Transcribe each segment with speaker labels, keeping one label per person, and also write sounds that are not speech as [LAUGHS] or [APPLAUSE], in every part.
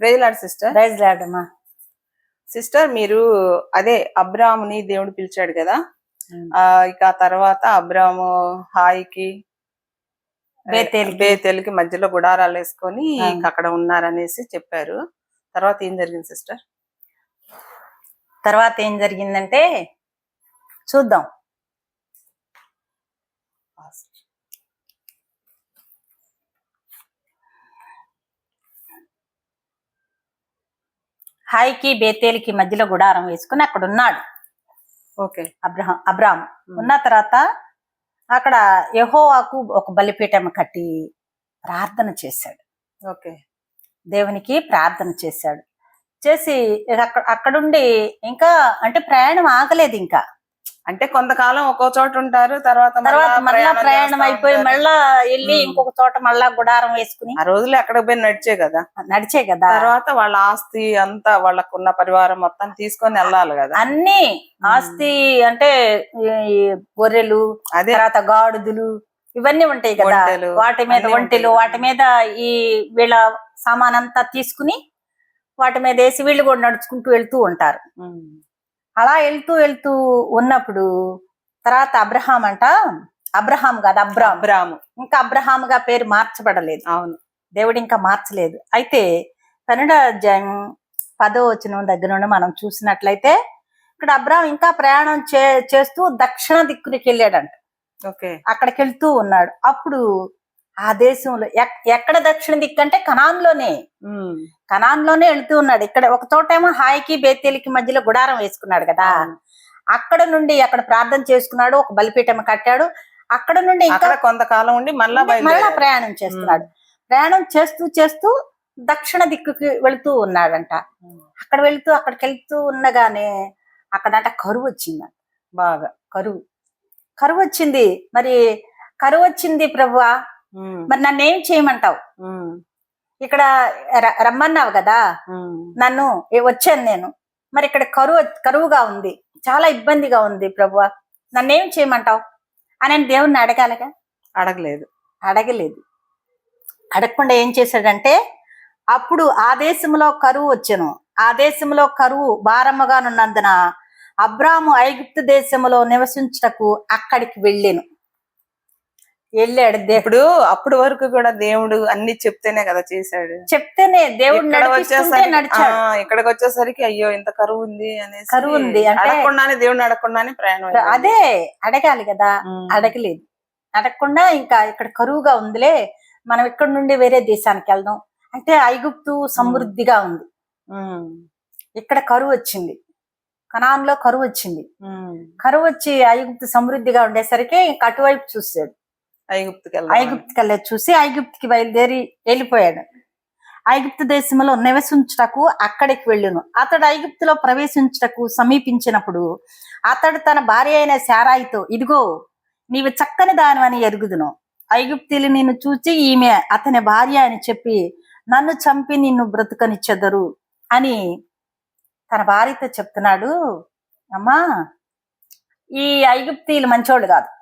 Speaker 1: Praise the Lord sister.
Speaker 2: Praise లాడమ్మా
Speaker 1: sister మీరు అదే అబ్రాముని దేవుడు పిలిచాడు కదా? ఆ ఇక ఆ తర్వాత అబ్రాము హాయికి
Speaker 2: బేతేలుకి.
Speaker 1: బేతేలుకి మధ్యలో గుడారాలు వేసుకొని అక్కడ ఉన్నారనేసి చెప్పారు. తర్వాత ఏం జరిగింది సిస్టర్?
Speaker 2: తర్వాత ఏం జరిగిందంటే చూద్దాం. హాయికి బేతేలికి మధ్యలో గుడారం వేసుకుని అక్కడ ఉన్నాడు
Speaker 1: ఓకే.
Speaker 2: Abraham Abram. ఉన్న తర్వాత అక్కడ యెహోవాకు ఒక బలిపీఠం కట్టి ప్రార్థన చేశాడు.
Speaker 1: ఓకే.
Speaker 2: దేవునికి ప్రార్థన చేశాడు. చేసి అక్కడ అక్కడుండి ఇంకా అంటే ప్రయాణం ఆగలేదు ఇంకా.
Speaker 1: అంటే కొంతకాలం ఒక్కో చోట ఉంటారు తర్వాత
Speaker 2: తర్వాత మళ్ళా
Speaker 1: ప్రయాణం
Speaker 2: అయిపోయి. మళ్ళా వెళ్ళి. ఇంకొక చోట మళ్ళా గుడారం వేసుకుని
Speaker 1: ఆ రోజులు ఎక్కడికి పోయి నడిచే కదా
Speaker 2: నడిచే కదా
Speaker 1: తర్వాత వాళ్ళ ఆస్తి అంతా వాళ్ళకున్న పరివారం మొత్తం తీసుకొని వెళ్ళాలి కదా
Speaker 2: అన్ని ఆస్తి అంటే గొర్రెలు
Speaker 1: అదే
Speaker 2: తర్వాత గాడిదలు ఇవన్నీ ఉంటాయి కదా వాటి మీద ఒంటెలు. వాటి మీద ఈ వీళ్ళ సామాన్ అంతా తీసుకుని వాటి మీద వేసి వీళ్ళు కూడా నడుచుకుంటూ వెళ్తూ ఉంటారు. అలా వెళ్తూ వెళ్తూ ఉన్నప్పుడు తర్వాత అబ్రహాం అంట అబ్రహాం కాదు అబ్రామ్.
Speaker 1: అబ్రాము.
Speaker 2: ఇంకా అబ్రహాముగా పేరు మార్చబడలేదు.
Speaker 1: అవును.
Speaker 2: దేవుడు ఇంకా మార్చలేదు. అయితే కన్నడ జన్ పదో వచనం దగ్గర నుండి మనం చూసినట్లయితే ఇక్కడ అబ్రాహం ఇంకా ప్రయాణం చే చేస్తూ దక్షిణ దిక్కునికి వెళ్ళాడంట.
Speaker 1: ఓకే.
Speaker 2: అక్కడికి వెళ్తూ ఉన్నాడు. అప్పుడు ఆ దేశంలో ఎక్- ఎక్కడ దక్షిణ దిక్కు అంటే కనాన్లోనే. కనాన్లోనే వెళ్తూ ఉన్నాడు. ఇక్కడ ఒక చోటేమో హాయికి బేతేలికి మధ్యలో గుడారం వేసుకున్నాడు కదా. అక్కడ నుండి అక్కడ ప్రార్థన చేసుకున్నాడు. ఒక బలిపీఠం కట్టాడు. అక్కడ నుండి ఇంకా
Speaker 1: కొంతకాలం ఉండి మళ్ళా
Speaker 2: మళ్ళా. ప్రయాణం చేస్తున్నాడు. ప్రయాణం చేస్తూ చేస్తూ దక్షిణ దిక్కుకి వెళుతూ ఉన్నాడంట. అక్కడ వెళ్తూ అక్కడికి వెళ్తూ ఉండగానే అక్కడంట కరువు వచ్చింది
Speaker 1: బాగా.
Speaker 2: కరువు. కరువు వచ్చింది. మరి కరువు వచ్చింది ప్రభువా. మరి నన్ను ఏం చేయమంటావు. ఇక్కడ రమ్మన్నావు కదా. నన్ను వచ్చాను నేను. మరి ఇక్కడ కరువు కరువుగా ఉంది. చాలా ఇబ్బందిగా ఉంది ప్రభువా. నన్నేం చేయమంటావు? అని దేవుణ్ణి అడగాలిగా?
Speaker 1: అడగలేదు.
Speaker 2: అడగలేదు. అడగకుండా ఏం చేశాడంటే అప్పుడు ఆ దేశంలో కరువు వచ్చెను. ఆ దేశంలో కరువు భారముగానున్నందున అబ్రాము ఐగుప్తు దేశంలో నివసించుటకు అక్కడికి వెళ్ళాను. వెళ్ళాడు
Speaker 1: ఇప్పుడు అప్పుడు వరకు కూడా దేవుడు అన్ని చెప్తేనే కదా చేశాడు.
Speaker 2: చెప్తేనే దేవుడు
Speaker 1: ఇక్కడికి వచ్చేసరికి అయ్యో ఇంత కరువు ఉంది అనేసి
Speaker 2: కరువు ఉంది
Speaker 1: అడగకుండానే దేవుడిని అడగకుండానే ప్రయాణం.
Speaker 2: అదే అడగాలి కదా. అడగలేదు. అడగకుండా ఇంకా ఇక్కడ కరువుగా ఉందిలే మనం ఇక్కడ నుండి వేరే దేశానికి వెళ్దాం. అంటే ఐగుప్తు సమృద్ధిగా ఉంది. ఇక్కడ కరువు వచ్చింది. కనాన్లో కరువు వచ్చింది. కరువు వచ్చి ఐగుప్తు సమృద్ధిగా ఉండేసరికి ఇంక అటువైపు చూసాడు
Speaker 1: ఐగుప్తుకి వెళ్దాం.
Speaker 2: వెళ్ళి చూసి ఐగుప్తికి బయలుదేరి వెళ్ళిపోయాడు. ఐగుప్తు దేశంలో నివసించుటకు అక్కడికి వెళ్ళును. అతడు ఐగుప్తులో ప్రవేశించుటకు సమీపించినప్పుడు అతడు తన భార్య అయిన శారాయితో ఇదిగో నీవు చక్కని దానివని ఎరుగుదును. ఐగుప్తిలు నిన్ను చూచి ఈమె అతని భార్య అని చెప్పి నన్ను చంపి నిన్ను బ్రతుకనిచ్చెదరు అని తన భార్యతో చెప్తున్నాడు. అమ్మా ఈ ఐగుప్తీలు మంచోళ్ళు కాదు.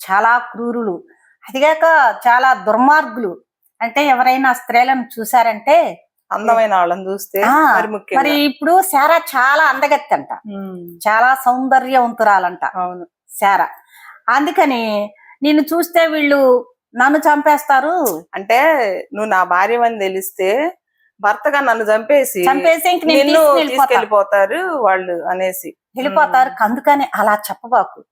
Speaker 2: చాలా క్రూరులు. అదిగాక చాలా దుర్మార్గులు. అంటే ఎవరైనా స్త్రీలను చూసారంటే
Speaker 1: అందమైన వాళ్ళని చూస్తే మరి
Speaker 2: ఇప్పుడు శారా చాలా అందగత్తి అంట. చాలా సౌందర్యవంతురాలంట.
Speaker 1: అవును.
Speaker 2: శారా. అందుకని నిన్ను చూస్తే వీళ్ళు నన్ను చంపేస్తారు.
Speaker 1: అంటే నువ్వు నా భార్య అని తెలిస్తే భర్తగా నన్ను చంపేసి
Speaker 2: చంపేసి
Speaker 1: నిన్ను. తీసుకెళ్ళిపోతారు వాళ్ళు అనేసి.
Speaker 2: వెళ్ళిపోతారు. అందుకని అలా చెప్పబాకు.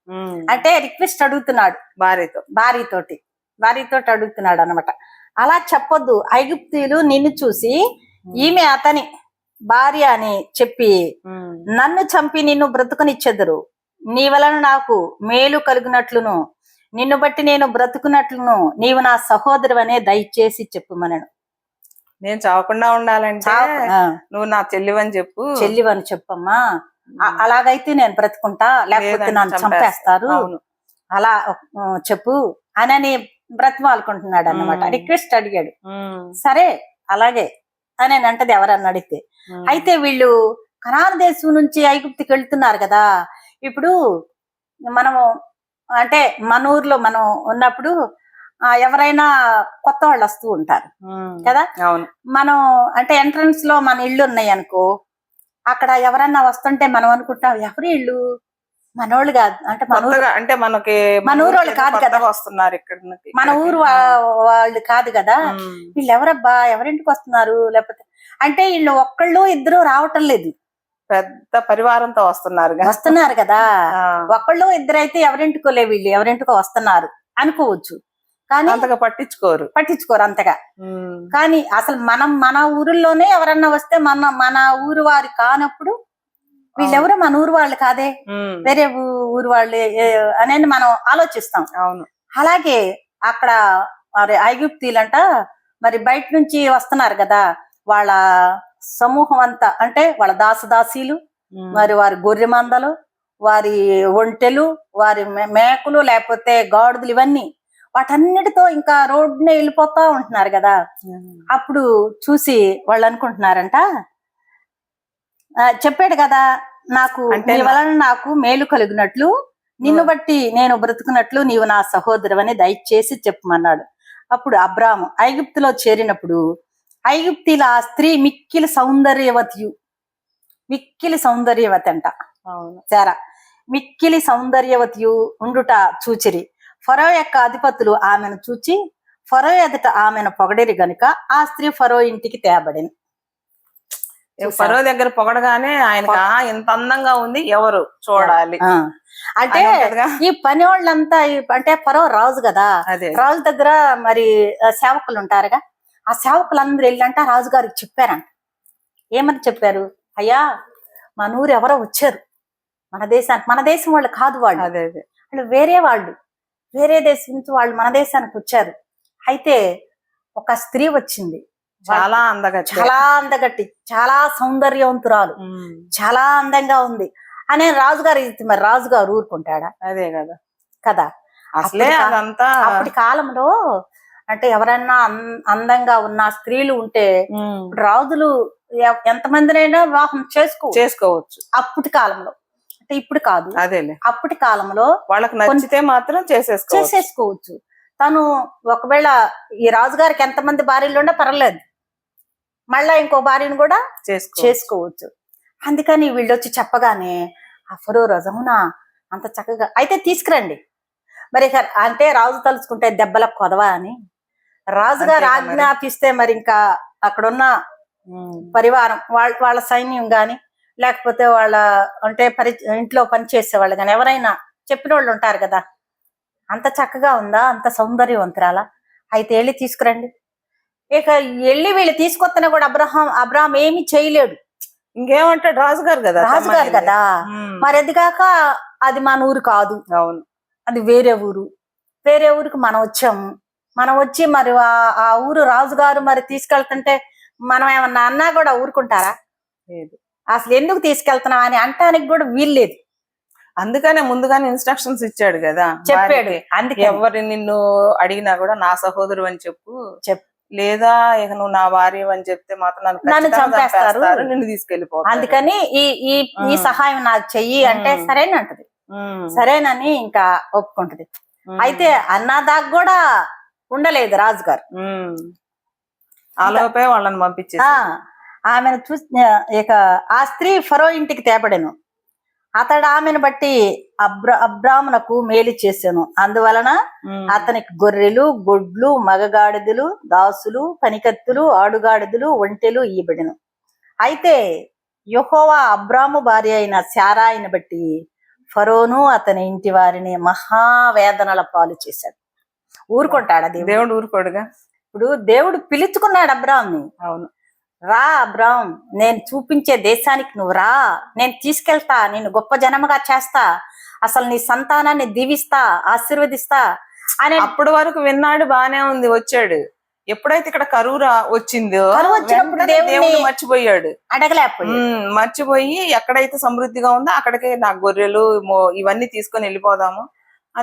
Speaker 2: అంటే రిక్వెస్ట్ అడుగుతున్నాడు.
Speaker 1: భార్యతో.
Speaker 2: భార్యతోటి. భార్యతోటి అడుగుతున్నాడు అనమాట అలా చెప్పొద్దు. ఐగుప్తీయులు నిన్ను చూసి ఈమె అతని భార్య అని చెప్పి. నన్ను చంపి నిన్ను బ్రతుకునిచ్చెదరు. నీ వలన నాకు మేలు కలిగినట్లును. నిన్ను బట్టి నేను బ్రతుకున్నట్లును. నీవు నా సహోదరు అనే దయచేసి చెప్పుమనను
Speaker 1: నేను చావకుండా ఉండాలంటే నువ్వు నా చెల్లివని చెప్పు.
Speaker 2: చెల్లివని చెప్పమ్మా. అలాగైతే నేను బ్రతుకుంటా లేకపోతే నన్ను చంపేస్తారు. అలా చెప్పు అని బ్రతిమాలుకుంటున్నాడు అన్నమాట
Speaker 1: మ్మ్.
Speaker 2: రిక్వెస్ట్ అడిగాడు. సరే అలాగే అని అంటది ఎవరన్నా అడిగితే. అయితే వీళ్ళు కనాన దేశం నుంచి ఐగుప్తికి వెళ్తున్నారు కదా. ఇప్పుడు మనము అంటే మన ఊర్లో మనం ఉన్నప్పుడు ఎవరైనా కొత్త వాళ్ళు వస్తూ ఉంటారు. కదా?
Speaker 1: అవును.
Speaker 2: మనం అంటే ఎంట్రన్స్లో మన ఇల్లు ఉన్నాయి అనుకో అక్కడ ఎవరన్నా వస్తుంటే మనం అనుకుంటాం ఎవరి ఇల్లు మనోళ్ళు కాదు. అంటే మన
Speaker 1: అంటే మనకి
Speaker 2: మన ఊరు వాళ్ళు కాదు కదా.
Speaker 1: వస్తున్నారు ఇక్కడ
Speaker 2: మన ఊరు వాళ్ళు కాదు కదా. వీళ్ళు ఎవరబ్బా ఎవరింటికి వస్తున్నారు? లేకపోతే అంటే వీళ్ళు ఒక్కళ్ళు ఇద్దరు రావటం లేదు.
Speaker 1: పెద్ద పరివారంతో వస్తున్నారు.
Speaker 2: వస్తున్నారు కదా. ఒక్కళ్ళు ఇద్దరు అయితే ఎవరింటికో లే వీళ్ళు ఎవరింటికో వస్తున్నారు అనుకోవచ్చు. కానీ
Speaker 1: అంతగా పట్టించుకోరు
Speaker 2: పట్టించుకోరు అంతగా. కానీ అసలు మనం మన ఊరిలోనే ఎవరన్నా వస్తే మన మన ఊరు వారి కానప్పుడు వీళ్ళెవరో మన ఊరు వాళ్ళు కాదే. వేరే ఊరు వాళ్ళు అనేది మనం ఆలోచిస్తాం
Speaker 1: అవును
Speaker 2: అలాగే అక్కడ మరి ఐగుప్తీలంట మరి బయట నుంచి వస్తున్నారు కదా వాళ్ళ సమూహం అంతా అంటే వాళ్ళ దాసదాసీలు. మరి వారి గొర్రె మందలు వారి ఒంటెలు వారి మేకలు లేకపోతే గాడిదలు ఇవన్నీ వాటన్నిటితో ఇంకా రోడ్డునే వెళ్ళిపోతా ఉంటున్నారు కదా. అప్పుడు చూసి వాళ్ళు అనుకుంటున్నారంట చెప్పాడు కదా నాకు నీ వలన నాకు మేలు కలిగినట్లు నిన్ను బట్టి నేను బ్రతుకున్నట్లు నీవు నా సహోదరువని దయచేసి చెప్పమన్నాడు. అప్పుడు అబ్రాము ఐగుప్తులో చేరినప్పుడు ఐగుప్తిల ఆ స్త్రీ మిక్కిలి సౌందర్యవతియు మిక్కిలి సౌందర్యవతి అంట.
Speaker 1: అవును.
Speaker 2: చారా మిక్కిలి సౌందర్యవతియు ఉండుట చూచిరి. ఫరో యొక్క అధిపతులు ఆమెను చూచి ఫరో ఎదుట ఆమెను పొగడిరి గనుక ఆ స్త్రీ ఫరో ఇంటికి తేబడింది
Speaker 1: ఫరో దగ్గర పొగడగానే ఆయనకి "ఆ, ఇంత అందంగా ఉంది ఎవరు చూడాలి.
Speaker 2: అంటే. ఈ పని వాళ్ళంతా అంటే ఫరో రాజు కదా. రాజు దగ్గర మరి సేవకులు ఉంటారుగా. ఆ సేవకులందరూ వెళ్ళంట రాజుగారికి చెప్పారంట. ఏమని చెప్పారు? అయ్యా మన ఊరు ఎవరో వచ్చారు. మన దేశానికి మన దేశం వాళ్ళు కాదు వాళ్ళు.
Speaker 1: అదే అదే.
Speaker 2: వాళ్ళు వేరే వాళ్ళు. వేరే దేశం నుంచి వాళ్ళు మన దేశానికి వచ్చారు. అయితే ఒక స్త్రీ వచ్చింది.
Speaker 1: చాలా అందగా
Speaker 2: చాలా అందగట్టి చాలా సౌందర్యవంతురాలు. చాలా అందంగా ఉంది. అనే రాజుగారు ఇది మరి రాజుగారు ఊరుకుంటాడా?
Speaker 1: అదే కదా.
Speaker 2: కదా.
Speaker 1: అసలే అదంతా
Speaker 2: అప్పటి కాలంలో అంటే ఎవరైనా అందంగా ఉన్న స్త్రీలు ఉంటే రాజులు ఎంతమందినైనా వివాహం చేసుకో
Speaker 1: చేసుకోవచ్చు.
Speaker 2: అప్పటి కాలంలో. అంటే ఇప్పుడు కాదు.
Speaker 1: అదేలే.
Speaker 2: అప్పటి కాలంలో
Speaker 1: వాళ్ళకి నచ్చితే మాత్రం చేసేసుకోవచ్చు.
Speaker 2: చేసేసుకోవచ్చు. తను ఒకవేళ ఈ రాజుగారికి ఎంతమంది భార్యలు ఉండే పర్లేదు మళ్ళా ఇంకో భార్యను కూడా
Speaker 1: చేసుకో
Speaker 2: చేసుకోవచ్చు. అందుకని వీళ్ళు వచ్చి చెప్పగానే ఆ ఫరో రాజు అవునా అంత చక్కగా అయితే తీసుకురండి. మరి అంటే రాజు తలుచుకుంటే దెబ్బలకు కొదవా అని. రాజుగారు. ఆజ్ఞాపిస్తే మరి ఇంకా అక్కడున్న పరివారం వాళ్ళ వాళ్ళ సైన్యం గాని లేకపోతే వాళ్ళ అంటే పరి ఇంట్లో పనిచేసే వాళ్ళు కానీ ఎవరైనా చెప్పిన వాళ్ళు ఉంటారు కదా. అంత చక్కగా ఉందా? అంత సౌందర్యవంతురాలా? అయితే వెళ్ళి తీసుకురండి. ఇక వెళ్ళి వీళ్ళు తీసుకొత్తనే కూడా అబ్రహాం అబ్రహాం ఏమీ చేయలేడు.
Speaker 1: ఇంకేమంటాడు? రాజుగారు కదా
Speaker 2: రాజుగారు. కదా.
Speaker 1: ఉమ్.
Speaker 2: మరి అది మన ఊరు కాదు.
Speaker 1: అవును.
Speaker 2: అది వేరే ఊరు. వేరే ఊరికి మనం వచ్చాము. మనం వచ్చి మరి ఆ- ఆ ఊరు రాజుగారు మరి తీసుకెళ్తుంటే మనం ఏమన్నా అన్నా కూడా ఊరుకుంటారా?
Speaker 1: లేదు.
Speaker 2: అసలు ఎందుకు తీసుకెళ్తున్నాం అని అంటానికి కూడా వీల్లేదు
Speaker 1: అందుకనే ముందుగానే ఇన్స్ట్రక్షన్స్ ఇచ్చాడు కదా
Speaker 2: చెప్పాడు. అందుకే
Speaker 1: ఎవరి నిన్ను అడిగినా కూడా నా సహోదరు అని చెప్పు
Speaker 2: చెప్పు.
Speaker 1: లేదా ఇక నువ్వు నా భార్య అని చెప్తే మాత్రం నన్ను
Speaker 2: చంపేస్తారు.
Speaker 1: నిన్ను తీసుకెళ్ళిపోతారు
Speaker 2: అందుకని ఈ ఈ ఈ. సహాయం నాకు చెయ్యి అంటే. సరేనంటది. సరేనని ఇంకా ఒప్పుకుంటది. అయితే అన్నదాకా కూడా ఉండలేదు రాజుగారు
Speaker 1: ఉమ్. ఆ లోపే వాళ్ళని పంపించేసి
Speaker 2: ఆ ఆమెను చూసి ఇక ఆ స్త్రీ ఫరో ఇంటికి తేపడెను అతడు ఆమెను బట్టి అబ్ర అబ్రామునకు మేలు చేశాను అందువలన అతనికి గొర్రెలు గొడ్లు మగగాడిదలు దాసులు పనికత్తులు ఆడుగాడిదలు ఒంటెలు ఇయ్యబడిను. అయితే యెహోవా అబ్రాము భార్య అయిన శారాయిని బట్టి ఫరోను అతని ఇంటి వారిని మహావేదనల పాలు చేశాడు. ఊరుకుంటాడు దేవుడు?
Speaker 1: దేవుడు ఊరుకోడుగా?
Speaker 2: ఇప్పుడు దేవుడు పిలుచుకున్నాడు అబ్రామ్ని
Speaker 1: అవును.
Speaker 2: రా అబ్రామ్ నేను చూపించే దేశానికి నువ్వు రా. నేను తీసుకెళ్తా నేను గొప్ప జనముగా చేస్తా. అసలు నీ సంతానాన్ని దీవిస్తా ఆశీర్వదిస్తా. అని
Speaker 1: అప్పటి వరకు విన్నాడు బానే ఉంది వచ్చాడు. ఎప్పుడైతే ఇక్కడ కరువు రా- వచ్చిందో దేవుడు మర్చిపోయాడు. మర్చిపోయి ఎక్కడైతే సమృద్ధిగా ఉందో అక్కడికి నా గొర్రెలు ఇవన్నీ తీసుకొని వెళ్ళిపోదాము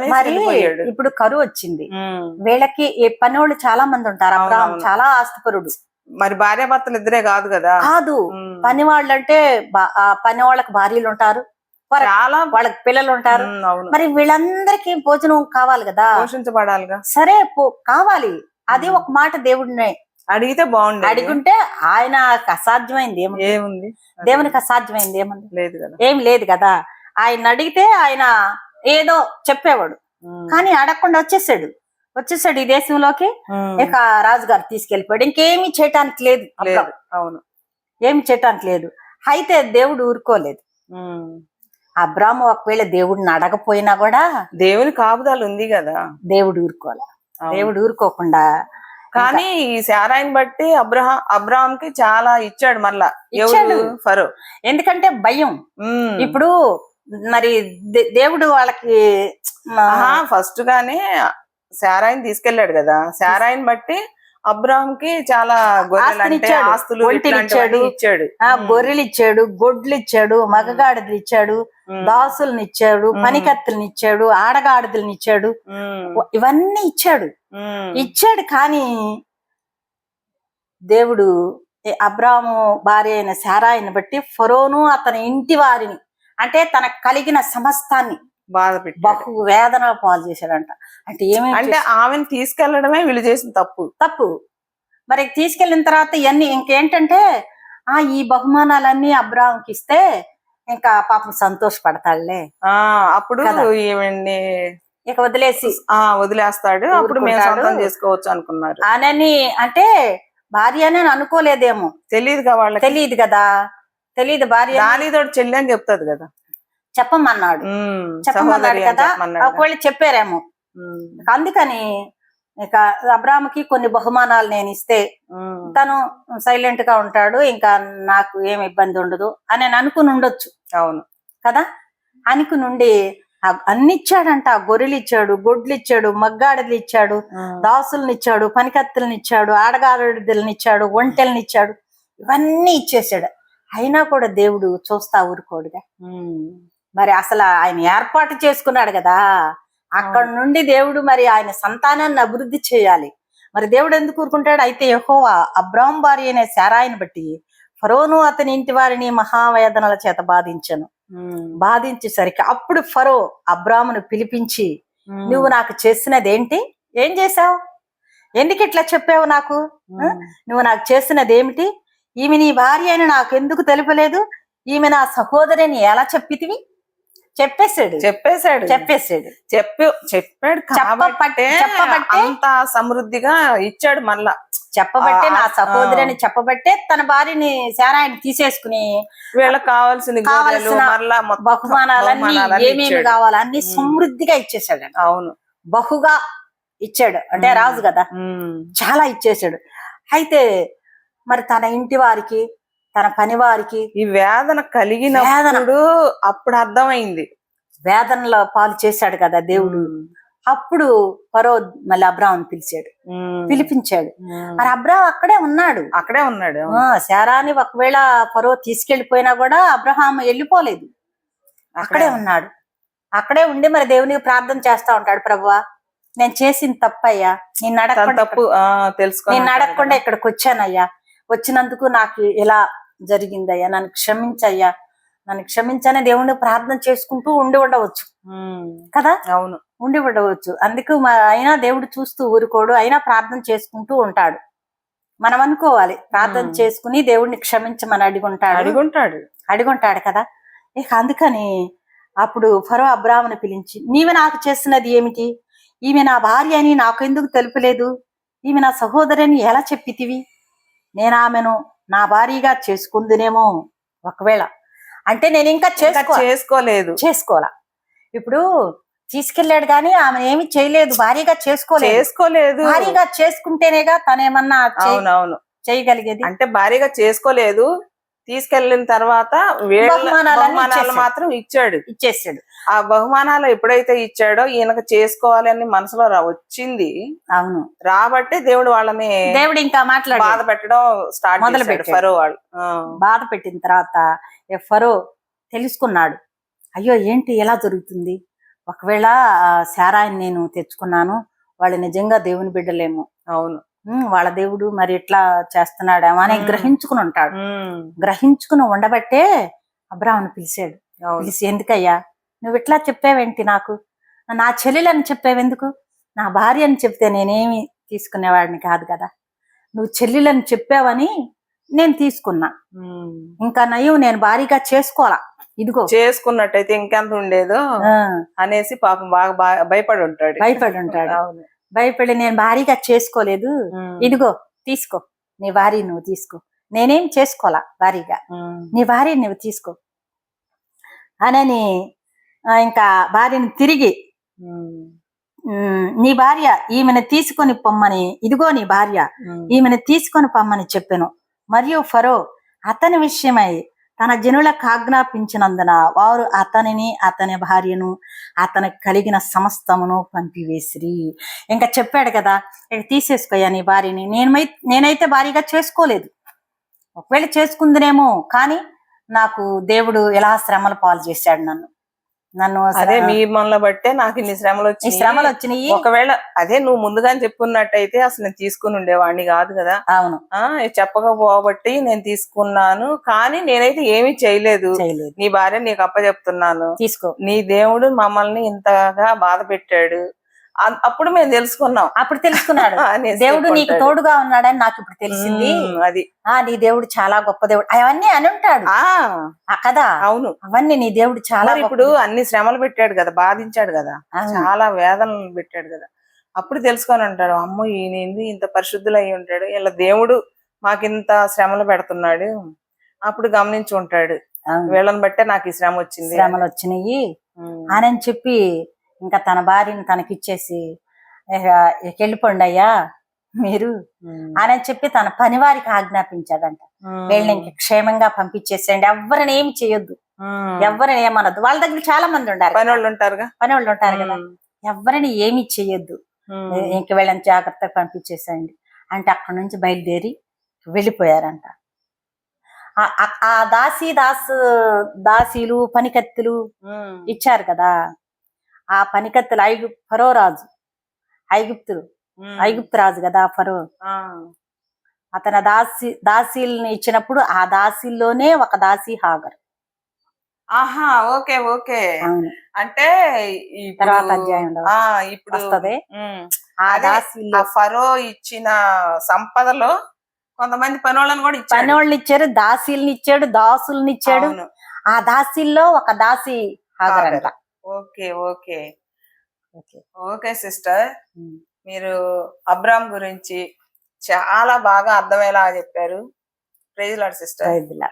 Speaker 2: మరి ఇప్పుడు కరువు వచ్చింది. వీళ్ళకి పనోళ్ళు చాలా మంది ఉంటారు అబ్రామ్. చాలా ఆస్తిపరుడు.
Speaker 1: మరి భార్య భర్తలు ఇద్దరే కాదు కదా.
Speaker 2: కాదు. పని వాళ్ళంటే బా- ఆ పని వాళ్ళకి భార్యలు ఉంటారు.
Speaker 1: చాలా
Speaker 2: వాళ్ళకి పిల్లలు ఉంటారు. మరి వీళ్ళందరికీ భోజనం కావాలి కదా.
Speaker 1: పోషించబడాలిగా.
Speaker 2: సరే పో కావాలి. అది. ఒక మాట దేవుడిని
Speaker 1: అడిగితే బాగుండేది.
Speaker 2: అడిగుంటే ఆయన అసాధ్యమైంది ఏముంది?
Speaker 1: ఏముంది?
Speaker 2: దేవునికి అసాధ్యమైంది ఏముంది?
Speaker 1: లేదు కదా.
Speaker 2: ఏం లేదు కదా. ఆయన అడిగితే ఆయన ఏదో చెప్పేవాడు. కానీ అడగకుండా వచ్చేసాడు. వచ్చేసాడు ఈ దేశంలోకి. ఇక రాజుగారు తీసుకెళ్ళిపోయాడు ఇంకేమీ చేయటానికి లేదు.
Speaker 1: అవును
Speaker 2: ఏమి చేయటానికి లేదు అయితే దేవుడు ఊరుకోలేదు
Speaker 1: ఉమ్.
Speaker 2: అబ్రాము ఒకవేళ దేవుడిని అడగపోయినా కూడా
Speaker 1: దేవుని కాపుదాలు ఉంది కదా
Speaker 2: దేవుడు ఊరుకోలే. దేవుడు ఊరుకోకుండా
Speaker 1: కానీ ఈ శారాయిని బట్టి అబ్రహం అబ్రహాం కి చాలా ఇచ్చాడు మళ్ళా
Speaker 2: ఇచ్చాడు.
Speaker 1: ఫరో
Speaker 2: ఎందుకంటే భయం. ఇప్పుడు మరి దేవుడు వాళ్ళకి
Speaker 1: ఫస్ట్ గానే శారాయిని తీసుకెళ్ళాడు కదా శారాయిని బట్టి అబ్రహాం కి చాలా. ఆస్తులు
Speaker 2: ఇచ్చాడు. గొర్రెలు ఇచ్చాడు గొడ్లు ఇచ్చాడు మగగాడిదలు ఇచ్చాడు. దాసుల్ని ఇచ్చాడు. పనికత్తుల్ని ఇచ్చాడు ఆడగాడిదల్ని ఇచ్చాడు. ఇవన్నీ ఇచ్చాడు. ఇచ్చాడు కానీ దేవుడు ఏ అబ్రాము భార్య అయిన శారాయిని బట్టి ఫరోను అతని ఇంటి వారిని అంటే తనకు కలిగిన సమస్తాన్ని
Speaker 1: బాధ పెట్టాడు.
Speaker 2: బహు వేదన పాలు చేశాడంట. అంటే ఏమి
Speaker 1: అంటే ఆమెను తీసుకెళ్ళడమే వీళ్ళు చేసిన తప్పు.
Speaker 2: తప్పు. మరి తీసుకెళ్ళిన తర్వాత ఇవన్నీ ఇంకేంటంటే ఆ ఈ బహుమానాలన్నీ అబ్రాహంకి ఇస్తే ఇంకా పాపం సంతోషపడతాడులే.
Speaker 1: ఆ అప్పుడు
Speaker 2: కదా.
Speaker 1: ఈవెన్ని
Speaker 2: ఇక వదిలేసి
Speaker 1: ఆ వదిలేస్తాడు. అప్పుడు మేము. సొంతం చేసుకోవచ్చు అనుకున్నారు.
Speaker 2: అనని అంటే భార్య అని అనుకోలేదేమో.
Speaker 1: తెలియదుగా వాళ్ళకి.
Speaker 2: తెలియదు కదా. తెలియదు భార్య అని.
Speaker 1: దానితోటి చెల్లి అని చెప్తాది కదా.
Speaker 2: చెప్పమన్నాడు. చెప్పమన్నాడు కదా. ఒకవేళ చెప్పారేమో. అందుకని ఇక అబ్రాహ్మకి కొన్ని బహుమానాలు నేను ఇస్తే తను సైలెంట్గా ఉంటాడు ఇంకా నాకు ఏం ఇబ్బంది ఉండదు అని నేను అనుకుని ఉండొచ్చు.
Speaker 1: అవును.
Speaker 2: కదా? అనుకుని ఉండి ఆ- అన్ని ఇచ్చాడంట ఆ గొర్రెలు ఇచ్చాడు గొడ్లు ఇచ్చాడు మగ్గాడలు ఇచ్చాడు దాసుల్ని ఇచ్చాడు పనికత్తుల్ని ఇచ్చాడు ఆడగారుడిని ఇచ్చాడు ఒంటెల్ని ఇచ్చాడు ఇవన్నీ ఇచ్చేసాడు. అయినా కూడా దేవుడు చూస్తా ఊరుకోడుగా. మరి అసలు ఆయన ఏర్పాటు చేసుకున్నాడు కదా. అక్కడ నుండి దేవుడు మరి ఆయన సంతానాన్ని అభివృద్ధి చేయాలి. మరి దేవుడు ఎందుకు ఊరుకుంటాడు అయితే యెహోవా అబ్రాహం భార్య అనే శారాయిని బట్టి ఫరోను అతని ఇంటి వారిని మహావేదనల చేత బాధించను. బాధించేసరికి అప్పుడు ఫరో అబ్రామును పిలిపించి నువ్వు నాకు చేసినది ఏంటి ఏం చేశావు? ఎందుకు ఇట్లా చెప్పావు నాకు? నువ్వు నాకు చేసినది ఏమిటి ఈమె నీ భార్య అని నాకు ఎందుకు తెలుపలేదు? ఈమె నా సహోదరిని ఎలా చెప్పితివి? చెప్పేశాడు.
Speaker 1: చెప్పేశాడు.
Speaker 2: చెప్పేశాడు.
Speaker 1: చెప్పు చెప్పాడు కాబట్టే
Speaker 2: చెప్పబట్టే-
Speaker 1: అంత సమృద్ధిగా ఇచ్చాడు మళ్ళా.
Speaker 2: చెప్పబట్టే నా సహోదరి అని చెప్పబట్టే తన భార్యని శారాయిని తీసేసుకుని
Speaker 1: వీళ్ళకి కావాల్సిన గొర్రెలు
Speaker 2: కావలసిన బహుమానాలన్నీ ఏమేమి
Speaker 1: ఇచ్చాడు.
Speaker 2: కావాలో అన్ని
Speaker 1: ఉమ్.
Speaker 2: సమృద్ధిగా ఇచ్చేసాడు
Speaker 1: అవును.
Speaker 2: బహుగా ఇచ్చాడు. అంటే. రాజు కదా. చాలా ఇచ్చేసాడు అయితే మరి తన ఇంటి వారికి తన పని వారికి
Speaker 1: ఈ వేదన కలిగినప్పుడు అప్పుడు అర్థమైంది.
Speaker 2: వేదనలో పాలు చేశాడు కదా దేవుడు. అప్పుడు పరో మళ్ళీ అబ్రాహం పిలిచాడు. పిలిపించాడు. మరి అబ్రాహం అక్కడే ఉన్నాడు.
Speaker 1: అక్కడే ఉన్నాడు.
Speaker 2: శారాని ఒకవేళ పరో తీసుకెళ్ళిపోయినా కూడా అబ్రహాం వెళ్ళిపోలేదు. అక్కడే ఉన్నాడు. అక్కడే ఉండి మరి దేవునికి ప్రార్థన చేస్తా ఉంటాడు ప్రభువా నేను చేసిన తప్పయ్యా. నేను
Speaker 1: తన
Speaker 2: అడగకుండా
Speaker 1: తప్పు ఆ, తెలుసుకొని
Speaker 2: నేను
Speaker 1: కదా.
Speaker 2: ఇక్కడికి వచ్చానయ్యా. వచ్చినందుకు నాకు ఇలా జరిగిందయ్యా. నన్ను క్షమించయ్యా. నన్ను క్షమించని దేవుణ్ణి ప్రార్థన చేసుకుంటూ ఉండి ఉండవచ్చు. కదా?
Speaker 1: అవును.
Speaker 2: ఉండి ఉండవచ్చు. అందుకు మ- అయినా దేవుడు చూస్తూ ఊరుకోడు. అయినా ప్రార్థన చేసుకుంటూ ఉంటాడు. మనం అనుకోవాలి. ప్రార్థన. చేసుకుని దేవుడిని క్షమించమని అడిగుంటాడు.
Speaker 1: అడుగుంటాడు.
Speaker 2: అడిగుంటాడు కదా? ఇక అందుకని అప్పుడు ఫరో అబ్రాహ్మను పిలిచి నీవు నాకు చేసినది ఏమిటి? ఈమె నా భార్య అని నాకు ఎందుకు తెలుపలేదు? ఈమె నా సహోదరి అని ఎలా చెప్పితివి? నేను ఆమెను నా భార్యగా చేసుకుందునేమో ఒకవేళ. అంటే నేను ఇంకా చేసుకో
Speaker 1: చేసుకోలేదు.
Speaker 2: చేసుకోవాలా ఇప్పుడు తీసుకెళ్ళాడు కానీ ఆమె ఏమి చేయలేదు భారీగా చేసుకోలేదు.
Speaker 1: చేసుకోలేదు.
Speaker 2: భారీగా చేసుకుంటేనేగా తనేమన్నా
Speaker 1: అవునవును.
Speaker 2: చేయగలిగేది?
Speaker 1: అంటే భారీగా చేసుకోలేదు. తీసుకెళ్ళిన తర్వాత బహుమానాలు. మాత్రం ఇచ్చాడు.
Speaker 2: ఇచ్చేసాడు.
Speaker 1: ఆ బహుమానాలు ఎప్పుడైతే ఇచ్చాడో ఈయనకు చేసుకోవాలని మనసులో వచ్చింది.
Speaker 2: అవును.
Speaker 1: రాబట్టి దేవుడు వాళ్ళని
Speaker 2: దేవుడు ఇంకా మాట్లాడు
Speaker 1: బాధ పెట్టడం స్టార్ట్
Speaker 2: మొదలు పెట్టాడు.
Speaker 1: ఫరో వాళ్ళు.
Speaker 2: బాధ పెట్టిన తర్వాత ఫరో తెలుసుకున్నాడు. అయ్యో ఏంటి? ఎలా జరుగుతుంది? ఒకవేళ శారాయిని నేను తెచ్చుకున్నాను వాళ్ళు నిజంగా దేవుని బిడ్డలేమో.
Speaker 1: అవును.
Speaker 2: వాళ్ళ దేవుడు మరి ఇట్లా చేస్తున్నాడేమో అని. గ్రహించుకుని ఉంటాడు. గ్రహించుకుని ఉండబట్టే అబ్రాహ్మను పిలిచాడు. పిలిచి ఎందుకయ్యా? నువ్వు ఇట్లా చెప్పావేంటి నాకు? నా చెల్లెలని చెప్పావెందుకు? నా భార్య అని చెప్తే నేనేమి తీసుకునేవాడిని కాదు కదా. నువ్వు చెల్లెలని చెప్పావని నేను తీసుకున్నా. ఇంకా నయ్యం నేను భారీగా చేసుకోవాలా? ఇదిగో.
Speaker 1: చేసుకున్నట్టయితే ఇంకెంత ఉండేదో అనేసి పాపం బాగా భయపడి ఉంటాడు.
Speaker 2: భయపడి ఉంటాడు.
Speaker 1: అవును.
Speaker 2: భయపడి నేను భారీగా చేసుకోలేదు. ఇదిగో తీసుకో నీ భార్య నువ్వు తీసుకో నేనేం చేసుకోవాలా భారీగా. నీ భార్య నువ్వు తీసుకో అనని ఇంకా భార్యని తిరిగి నీ భార్య ఈమెను తీసుకొని పొమ్మని ఇదిగో నీ భార్య. ఈమెను తీసుకొని పొమ్మని చెప్పెను మరియు ఫరో అతని విషయమై తన జనులకు ఆజ్ఞాపించినందున వారు అతనిని అతని భార్యను అతనికి కలిగిన సమస్తమును పంపివేసిరి. ఇంకా చెప్పాడు కదా ఇక తీసేసుకోయా నీ భార్యని. నేనై నేనైతే భారీగా చేసుకోలేదు. ఒకవేళ చేసుకుందినేమో కానీ నాకు దేవుడు ఎలా శ్రమలు పాలు చేశాడు నన్ను. నన్ను
Speaker 1: అదే మీ మనలో బట్టే నాకు ఇన్ని శ్రమలు వచ్చి
Speaker 2: శ్రమలు వచ్చినాయి.
Speaker 1: ఒకవేళ అదే నువ్వు ముందుగానే చెప్పుకున్నట్టయితే అసలు నేను తీసుకుని ఉండేవాడిని కాదు కదా.
Speaker 2: అవును.
Speaker 1: ఆ చెప్పకపోబట్టి నేను తీసుకున్నాను. కానీ నేనైతే ఏమీ చేయలేదు. నీ భార్య నీకు అప్ప చెప్తున్నాను
Speaker 2: తీసుకో.
Speaker 1: నీ దేవుడు మమ్మల్ని ఇంతగా బాధ పెట్టాడు. అప్పుడు మేము తెలుసుకున్నాం.
Speaker 2: అప్పుడు తెలుసుకున్నాడు. [LAUGHS] దేవుడు నీకు. తోడుగా ఉన్నాడని నాకు ఇప్పుడు తెలిసింది.
Speaker 1: అది.
Speaker 2: ఆ నీ దేవుడు చాలా గొప్ప దేవుడు. అవన్నీ అని ఉంటాడు. కదా
Speaker 1: అవును.
Speaker 2: అవన్నీ నీ దేవుడు చాలా
Speaker 1: ఇప్పుడు అన్ని శ్రమలు పెట్టాడు కదా బాధించాడు కదా. చాలా వేదనలు పెట్టాడు కదా. అప్పుడు తెలుసుకొని ఉంటాడు అమ్మో ఈయన ఇంత పరిశుద్ధులు అయి ఉంటాడు ఇలా దేవుడు మాకింత శ్రమలు పెడుతున్నాడు. అప్పుడు గమనించి ఉంటాడు. వీళ్ళని బట్టే నాకు ఈ శ్రమ వచ్చింది.
Speaker 2: శ్రమలు వచ్చినాయి. అని చెప్పి ఇంకా తన భార్యని తనకిచ్చేసి వెళ్ళిపోండి అయ్యా మీరు. అని చెప్పి తన పనివారికి ఆజ్ఞాపించాడంట
Speaker 1: ఉమ్.
Speaker 2: వీళ్ళని ఇంక క్షేమంగా పంపించేసేయండి ఎవరిని ఏమి చేయొద్దు. ఎవరిని ఏమనొద్దు వాళ్ళ దగ్గర చాలా మంది ఉండారు
Speaker 1: పని వాళ్ళు ఉంటారుగా
Speaker 2: పని వాళ్ళు ఉంటారు కదా. ఎవరిని ఏమి చెయ్యొద్దు
Speaker 1: ఉమ్.
Speaker 2: ఇంక వీళ్ళని జాగ్రత్తగా పంపించేసేయండి అంటే అక్కడ నుంచి బయలుదేరి వెళ్ళిపోయారంట ఆ- దాసి దాసు దాసీలు పనికత్తులు. ఇచ్చారు కదా ఆ పనికత్తులు ఐగు ఫరో రాజు. ఐగుప్తులు. ఐగుప్తు రాజు కదా ఫరో. అతని దాసి దాసీల్ని ఇచ్చినప్పుడు ఆ దాసీల్లోనే ఒక దాసి హాగర్.
Speaker 1: ఆహా ఓకే ఓకే. అంటే
Speaker 2: తర్వాత అధ్యాయంలో
Speaker 1: ఇప్పుడు
Speaker 2: వస్తది. ఆ
Speaker 1: ఆ ఫరో ఇచ్చిన సంపదలో కొంతమంది పనోళ్ళని కూడా ఇచ్చాడు.
Speaker 2: పనోళ్ళని ఇచ్చారు దాసీల్ని ఇచ్చాడు దాసుల్ని ఇచ్చాడు. ఆ దాసీల్లో ఒక దాసి హాగర్. అంట
Speaker 1: ఓకే ఓకే. ఓకే. సిస్టర్. మీరు అబ్రామ్ గురించి చాలా బాగా అర్థమయ్యేలా చెప్పారు. Praise lord sister.
Speaker 2: ప్రైజ్లా.